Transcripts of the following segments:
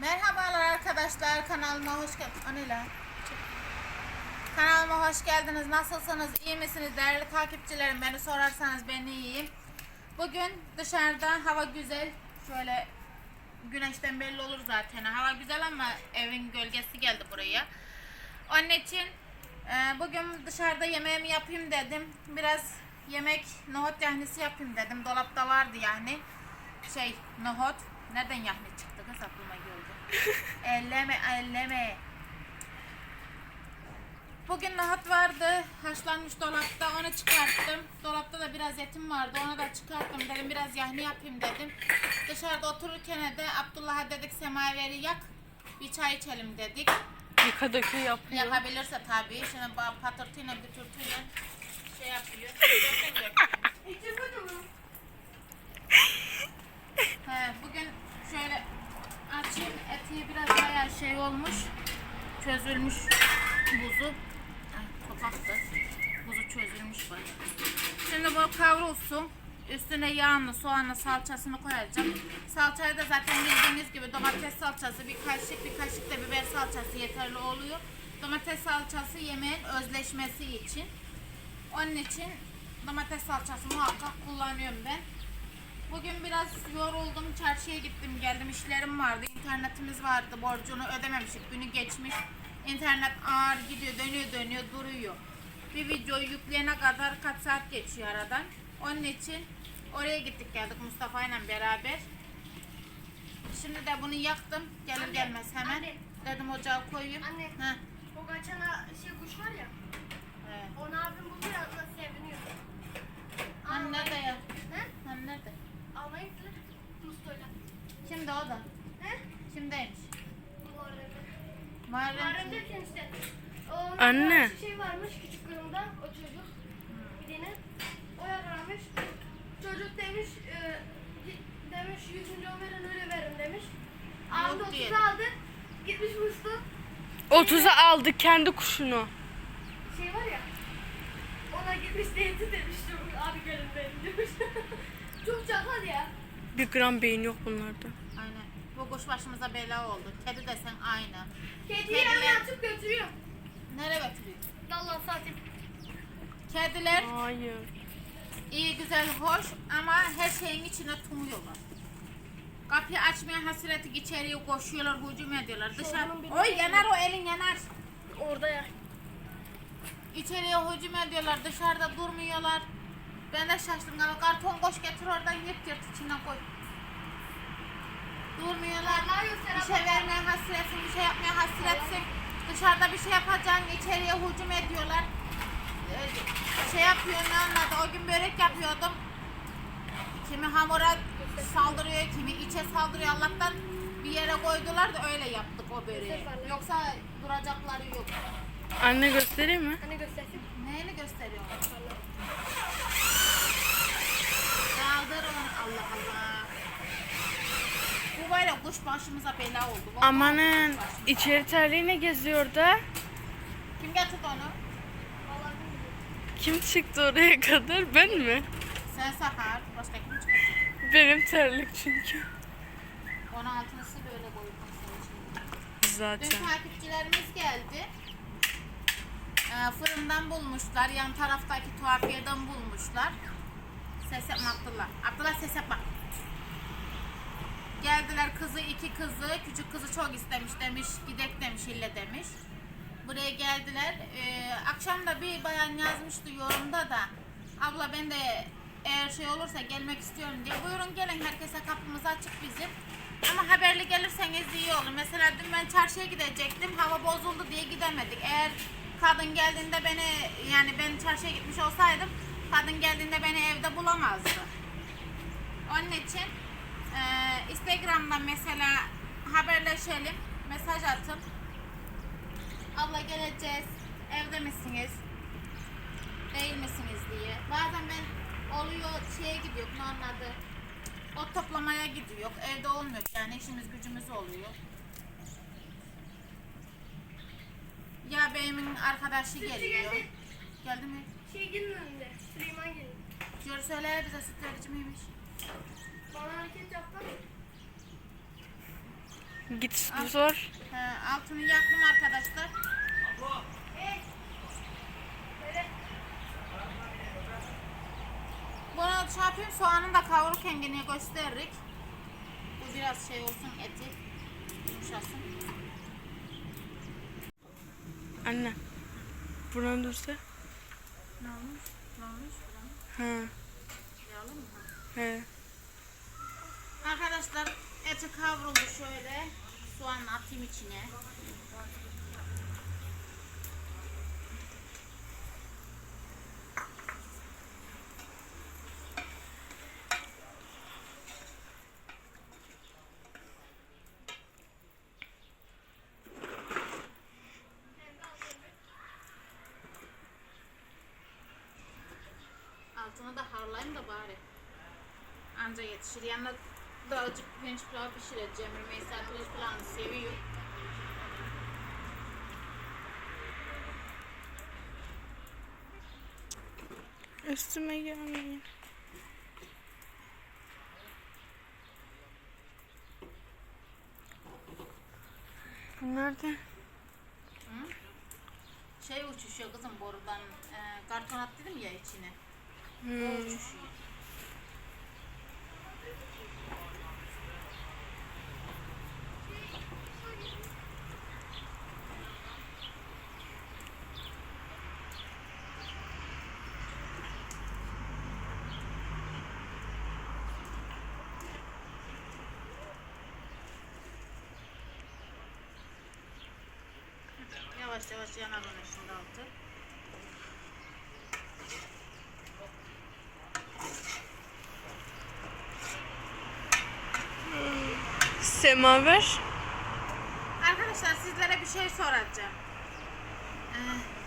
Merhabalar arkadaşlar kanalıma hoş geldiniz. Kanalıma hoş geldiniz. Nasılsınız? İyi misiniz? Değerli takipçilerim beni sorarsanız ben iyiyim. Bugün dışarıda hava güzel. Şöyle güneşten belli olur zaten. Hava güzel ama evin gölgesi geldi buraya. Onun için e, bugün dışarıda yemeğimi yapayım dedim. Biraz yemek nohut yahnisi yapayım dedim. Dolapta vardı yani. Şey nohut. Nereden yahni çıktı kız aklıma geldi. elleme elleme. Bugün nohut vardı. Haşlanmış dolapta. Onu çıkarttım. Dolapta da biraz etim vardı. Onu da çıkarttım. Dedim biraz yahni yapayım dedim. Dışarıda otururken de Abdullah'a dedik semaveri yak. Bir çay içelim dedik. Yıka dökü yapıyor. Yakabilirse tabii. Şimdi patırtıyla bütürtüyle şey yapıyor. He, bugün şöyle açayım. Eti biraz bayağı şey olmuş. Çözülmüş buzu. Topaktı. Buzu çözülmüş bayağı. Şimdi bu kavrulsun. Üstüne yağını, soğanı, salçasını koyacağım. Salçayı da zaten bildiğiniz gibi domates salçası, bir kaşık, bir kaşık da biber salçası yeterli oluyor. Domates salçası yemeğin özleşmesi için. Onun için domates salçası muhakkak kullanıyorum ben. Bugün biraz yoruldum. Çarşıya gittim geldim. işlerim vardı. internetimiz vardı. Borcunu ödememiştik. Günü geçmiş. İnternet ağır gidiyor. Dönüyor dönüyor duruyor. Bir videoyu yükleyene kadar kaç saat geçiyor aradan. Onun için oraya gittik geldik Mustafa ile beraber. Şimdi de bunu yaktım. Gelir Anne, gelmez hemen. anne. Dedim ocağa koyayım. Anne. Heh, O kaçan ha- şey kuş var ya. evet. Onu abim buldu ya nasıl seviniyor. Hani nerede ya? He? Hani Kimde o da? He? Kimdeymiş? Muharrem'de. Muharrem Muharrem kim? derken işte. Onun Anne. bir şey varmış küçük kırımda o çocuk. Bir tane. O yakalamış. Çocuk demiş e, demiş 100 milyon verin öyle verin demiş. Abi Yok 30 diyelim. aldı. Gitmiş Musto. 30'a aldı kendi kuşunu. Şey var ya. Ona gitmiş teyze demiş. Abi gelin verin demiş. Çok çakal ya. Bir gram beyin yok bunlarda. Kuş başımıza bela oldu. Kedi desen aynı. Kediyi Kediler- hemen atıp götürüyor. Nereye götürüyor? Dallan saati. Kediler Hayır. iyi güzel hoş ama her şeyin içine tumuyorlar. Kapıyı açmaya hasreti içeriye koşuyorlar, hücum ediyorlar. Dışarı... Şuradan bir- Oy yanar o elin yanar. Orada ya. İçeriye hücum ediyorlar, dışarıda durmuyorlar. Ben de şaştım. Galiba karton koş getir oradan yırt yırt içine koy. Durmuyorlar. Bir şey vermeye hasretsin, bir şey yapmaya hasretsin. Dışarıda bir şey yapacaksın, içeriye hücum ediyorlar. Ee, Şey yapıyor ne anladı, o gün börek yapıyordum. Kimi hamura saldırıyor, kimi içe saldırıyor. Allah'tan bir yere koydular da öyle yaptık o böreği. Yoksa duracakları yok. Anne göstereyim mi? Hani göstersin. Neyini gösteriyor? Kaldırın Allah Allah. Bu böyle kuş başımıza bela oldu. Vallahi Amanın kuş başımıza. içeri terliğine geziyor da. Kim getirdi onu? Kim çıktı oraya kadar? Ben mi? Sen Sahar. Başka kim çıkacak? Benim terlik çünkü. 16'sı böyle koydum sana şimdi. Dün Zaten. takipçilerimiz geldi. Ee, fırından bulmuşlar. Yan taraftaki tuhafiyeden bulmuşlar. Ses yapma Abdullah. Abdullah ses yapma. Geldiler kızı iki kızı. Küçük kızı çok istemiş demiş. Gidek demiş ille demiş. Buraya geldiler. Ee, akşam da bir bayan yazmıştı yorumda da. Abla ben de eğer şey olursa gelmek istiyorum diye. Buyurun gelin herkese kapımız açık bizim. Ama haberli gelirseniz iyi olur. Mesela dün ben çarşıya gidecektim. Hava bozuldu diye gidemedik. Eğer kadın geldiğinde beni yani ben çarşıya gitmiş olsaydım kadın geldiğinde beni evde bulamazdı. Onun için e, Instagram'dan mesela haberleşelim. Mesaj atın. Abla geleceğiz. Evde misiniz? Değil misiniz diye. Bazen ben oluyor şeye gidiyor normalde. O toplamaya gidiyor. Evde olmuyor yani işimiz gücümüz oluyor. Ya beyimin arkadaşı Sütçü geliyor. geldi. Geldi mi? Şey gelin önünde. Süleyman gelin. Diyor söyle bize süt verici miymiş? Bana hareket yaptı. Git bu sor. He, altını yaktım arkadaşlar. Bunu şey yapayım soğanın da kavururken yine gösteririk. Bu biraz şey olsun eti yumuşasın. Anne. Buradan dursa. Ne olmuş? Ne olmuş? Ha. Yağlı mı? He. Arkadaşlar eti kavruldu şöyle. Soğanı atayım içine. Altını da harlayayım da bari. Anca yetişir. Yanına da azıcık pirinç pilav pişireceğim. Rümeysa pirinç pilavını seviyor. Üstüme gelmeyin. Nerede? Şey uçuşuyor kızım borudan. E, karton at dedim ya içine. O Hmm. uçuşuyor. Yavaş yavaş yanar onun şimdi altı. Semaver. Arkadaşlar sizlere bir şey soracağım. Ee,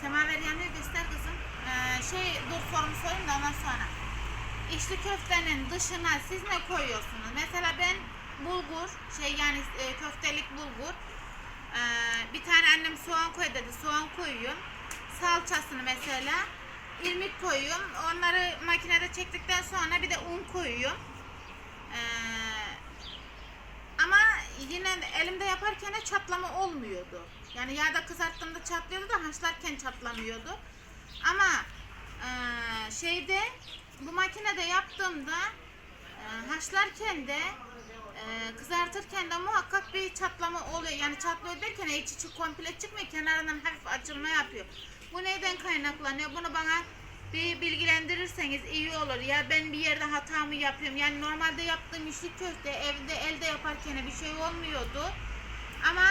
Semaver yanıyor göster kızım. Ee, şey dur sorumu sorayım da ondan sonra. İçli köftenin dışına siz ne koyuyorsunuz? Mesela ben bulgur, şey yani e, köftelik bulgur. Ee, bir tane annem soğan koy dedi. Soğan koyuyorum. Salçasını mesela irmik koyuyorum. Onları makinede çektikten sonra bir de un koyuyorum. Ee, ama yine de elimde yaparken de çatlama olmuyordu. Yani yağda kızarttığımda çatlıyordu da haşlarken çatlamıyordu. Ama eee, şeyde bu makinede yaptığımda eee, haşlarken de kızartırken de muhakkak bir çatlama oluyor. Yani çatlıyor derken iç içi komple çıkmıyor. Kenarından hafif açılma yapıyor. Bu neyden kaynaklanıyor? Bunu bana bir bilgilendirirseniz iyi olur. Ya ben bir yerde hata mı yapıyorum? Yani normalde yaptığım içli köfte evde elde yaparken bir şey olmuyordu. Ama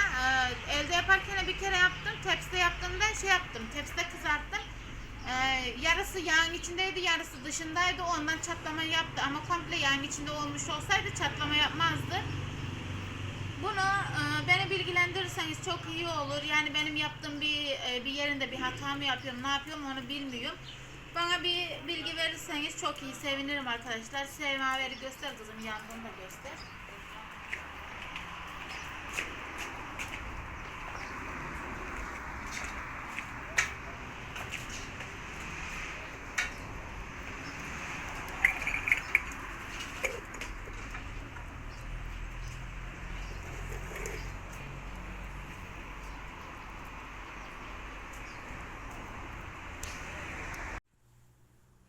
e, elde yaparken bir kere yaptım. Tepside yaptığımda şey yaptım. Tepside kızarttım. E, yarısı yağın içindeydi, yarısı dışındaydı. Ondan çatlama yaptı. Ama komple yağın içinde olmuş olsaydı çatlama yapmazdı. Bunu e, beni bilgilendirirseniz çok iyi olur. Yani benim yaptığım bir e, bir yerinde bir hata mı yapıyorum, ne yapıyorum onu bilmiyorum. Bana bir bilgi verirseniz çok iyi sevinirim arkadaşlar. Semaveri göster kızım, yangını da göster.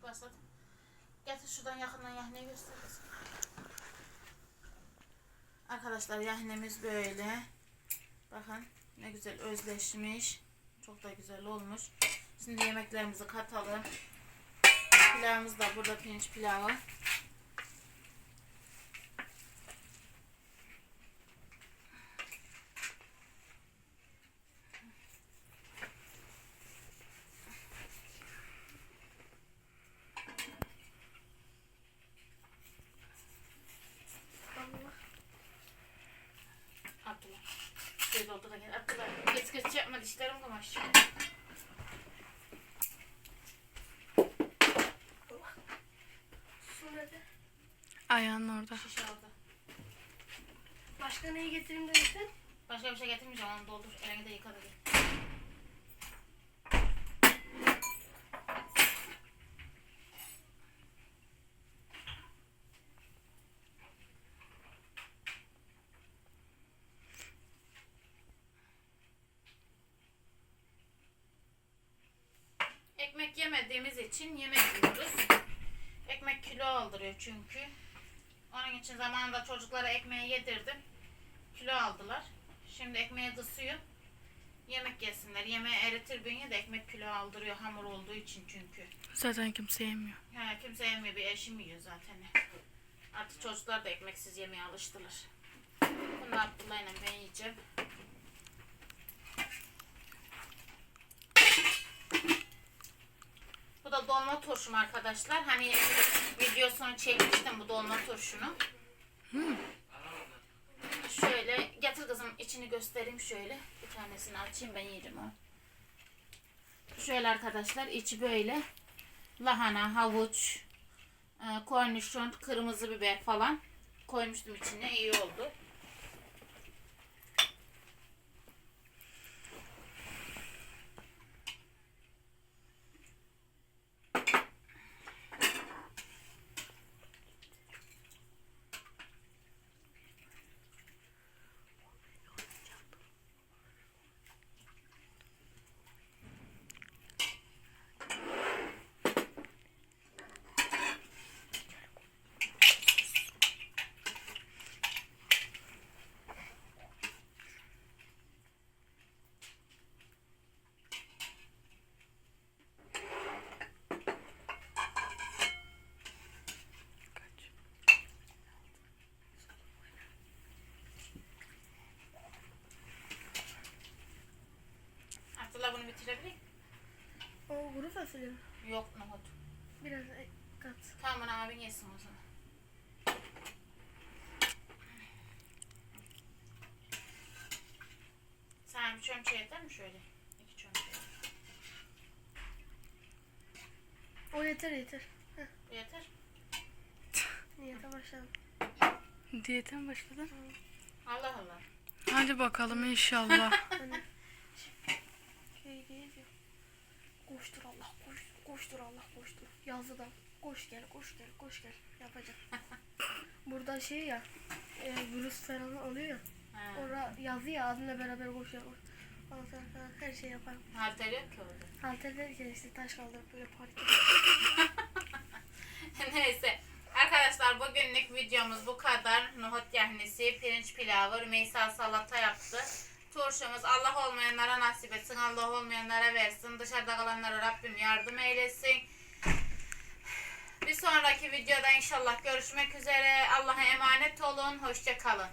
Başladım. Getir şuradan yakından yahneyi göster kızım. Arkadaşlar yahnemiz böyle. Bakın ne güzel özleşmiş. Çok da güzel olmuş. Şimdi yemeklerimizi katalım. Pilavımız da burada pirinç pilavı. Abdullah. Göz oldu da gel. Geç yapma dişlerim nerede? Ayağın orada. Şişe aldı. Başka neyi getireyim demiştin? Başka bir şey getirmeyeceğim. Onu doldur. Elini de yıka da gel. Ekmek yemediğimiz için yemek yiyoruz. Ekmek kilo aldırıyor çünkü. Onun için zamanında çocuklara ekmeği yedirdim. Kilo aldılar. Şimdi ekmeği kısıyor. Yemek yesinler. Yemeği eritir bünye de ekmek kilo aldırıyor hamur olduğu için çünkü. Zaten kimse yemiyor. Ha, kimse yemiyor. Bir eşim yiyor zaten. Artık çocuklar da ekmeksiz yemeye alıştılar. Bunu Abdullah'la ben yiyeceğim. Bu dolma turşum arkadaşlar. Hani videosunu çekmiştim bu dolma turşunu. Şöyle getir kızım içini göstereyim şöyle. Bir tanesini açayım ben yerim o. Şöyle arkadaşlar içi böyle lahana, havuç, e, kornişon, kırmızı biber falan koymuştum içine. iyi oldu. Abdullah bunu bitirebilir? O kuru fasulye mi? Yok nohut. Biraz kat. Tamam abin yesin o zaman. Sen bir çömçe yeter mi şöyle? İki çömçe. O yeter yeter. Bu yeter. Niyete başladım. Diyete mi başladın? Allah Allah. Hadi bakalım inşallah. Hani şey değil ya. Koştur Allah koş, koştur Allah koştur. Yazdı da koş gel koş gel koş gel yapacağım. Burada şey ya e, virüs falan oluyor ya. Ha. Orada yazı ya adımla beraber koşuyor. Ondan sonra falan her şey yaparım. Halter yok ki orada. Halter derken işte taş kaldırıp böyle park Neyse. Arkadaşlar bugünlük videomuz bu kadar. Nohut yahnisi, pirinç pilavı, Rümeysa salata yaptı. Turşumuz Allah olmayanlara nasip etsin, Allah olmayanlara versin. Dışarıda kalanlara Rabbim yardım eylesin. Bir sonraki videoda inşallah görüşmek üzere. Allah'a emanet olun. Hoşça kalın.